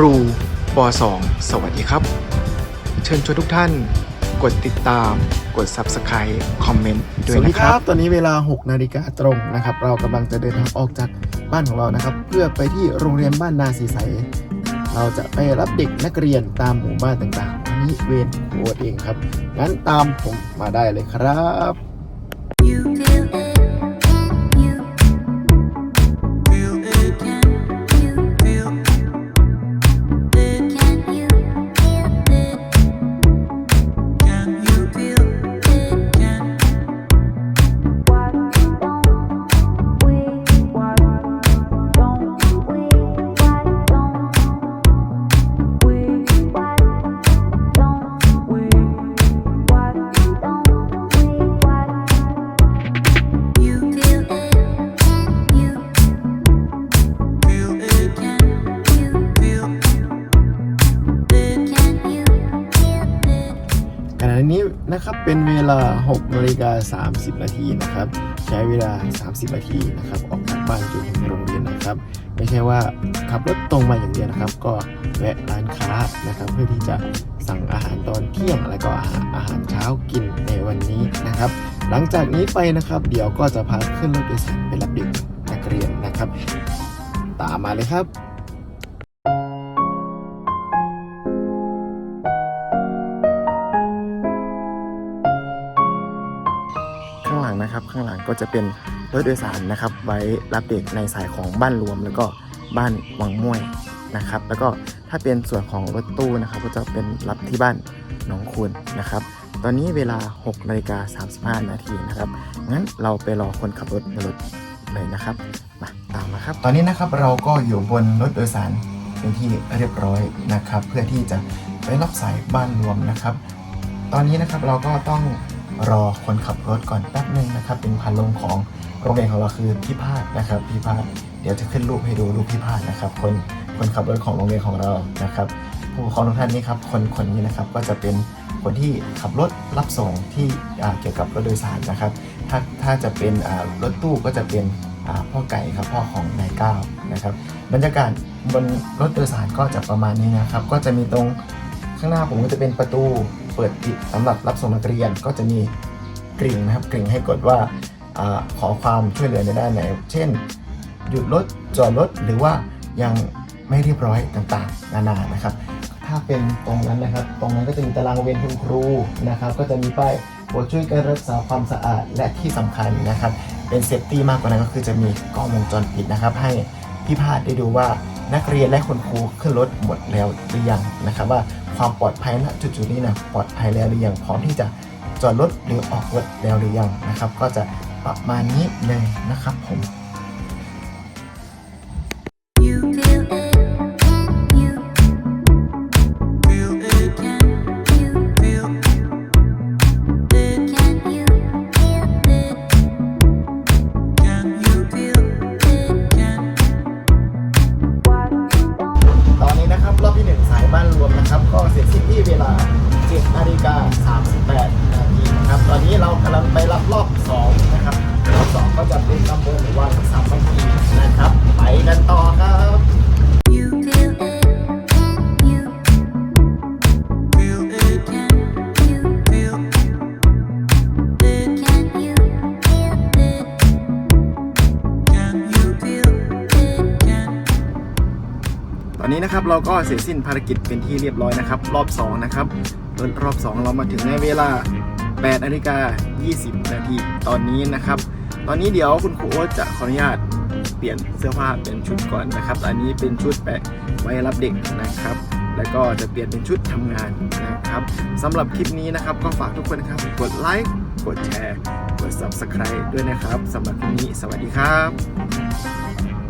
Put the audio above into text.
รูป .2 สวัสดีครับ เชิญชวนทุกท่านกดติดตาม กด Subscribe คอมเมนต์ด้วยนะครับ ตอนนี้เวลา 6 นาฬิกาตรงนะครับ เรากำลังจะเดินทางออกจากบ้านของเรานะครับ เพื่อไปที่โรงเรียนบ้านนาสีใส เราจะไปรับเด็กนักเรียนตามหมู่บ้านต่างๆวันนี้เวรโค้ดเองครับ งั้นตามผมมาได้เลยครับ You feel it, you นี้นะครับเป็นเวลา6นาฬิกา30 นาทีนะครับ ใช้เวลา 30 นาทีนะครับ ออกจากบ้านจนถึงโรงเรียนนะครับ ไม่ใช่ว่าขับรถตรงมาอย่างเดียวนะครับ ก็แวะร้านค้านะครับ เพื่อที่จะสั่งอาหารตอนเที่ยงแล้วก็อาหารอาหารเช้ากินในวันนี้นะครับ หลังจากนี้ไปนะครับ เดี๋ยวก็จะพาขึ้นรถโดยสารไปรับเด็กนักเรียนนะครับ ตามมาเลยครับ ข้างหลังนะครับ ข้างหลังก็จะเป็นรถโดยสารนะครับ ไว้รับเด็กในสายของบ้านรวม แล้วก็บ้านวังม่วยนะครับ แล้วก็ถ้าเป็นส่วนของรถตู้นะครับ ก็จะเป็นรับที่บ้านหนองคูนนะครับ ตอนนี้เวลา6นาฬิกา35 นาทีนะครับ งั้นเราไปรอคนขับรถในรถเลยนะครับมาตามมาครับ ตอนนี้นะครับเราก็อยู่บนรถโดยสารเป็นที่เรียบร้อยนะครับ เพื่อที่จะไปรับสายบ้านรวมนะครับ ตอนนี้นะครับเราก็ต้อง รอคนขับรถก่อนแป๊บหนึ่งนะครับ เป็นพันลงของโรงเรียนของเราคือพี่พาดนะครับพี่พาดเดี๋ยวจะขึ้นรูปให้ดูรูปพี่พาดนะครับ คนคนขับรถของโรงเรียนของเรานะครับ ผู้ปกครองทุกท่านนี้ครับคนคนนี้นะครับก็จะเป็นคนที่ขับรถรับส่งที่เกี่ยวกับรถโดยสารนะครับ ถ้าถ้าจะเป็นรถตู้ก็จะเป็นพ่อไก่ครับพ่อของนายก้าวนะครับ บรรยากาศบนรถโดยสารก็จะประมาณนี้นะครับ ก็จะมีตรงข้างหน้าผมก็จะเป็นประตู เปิดปิดสำหรับรับส่งนักเรียนก็จะมีกริ่งนะครับกริ่งให้กดว่าอขอความช่วยเหลือในด้านไหน เช่น หยุดรถจอดรถหรือว่ายังไม่เรียบร้อยต่างๆ นานานะครับ ถ้าเป็นตรงนั้นนะครับ ตรงนั้นก็จะมีตารางเวรคุณครูนะครับ ก็จะมีป้ายโปรดช่วยกันรักษาความสะอาดและที่สำคัญนะครับ เป็นเซฟตี้มากกว่านั้นก็คือจะมีกล้องวงจรปิดนะครับ ให้พี่พาดได้ดูว่า นักเรียนและคุณครูขึ้นรถหมดแล้วหรือยังนะครับว่าความปลอดภัยณจุดๆนี้นะปลอดภัยแล้วหรือยังพร้อมที่จะจอดรถหรือออกรถแล้วหรือยังนะครับ ก็จะประมาณนี้เลยนะครับผม จะเป็นตำบลวังสามพันกีนะครับ ไปกันต่อครับ ตอนนี้นะครับเราก็เสร็จสิ้นภารกิจเป็นที่เรียบร้อยนะครับ รอบ2นะครับรอบ 2 เรามาถึงในเวลา8นาฬิกา20 นาทีตอนนี้นะครับ ตอนนี้เดี๋ยวคุณครูโอ๊ตจะขออนุญาตเปลี่ยนเสื้อผ้าเป็นชุดก่อนนะครับ อันนี้เป็นชุดแปะไว้รับเด็กนะครับ แล้วก็จะเปลี่ยนเป็นชุดทำงานนะครับสำหรับคลิปนี้นะครับ ก็ฝากทุกคนนะครับกดไลค์กดแชร์กด Subscribe ด้วยนะครับสำหรับคลิปนี้สวัสดีครับ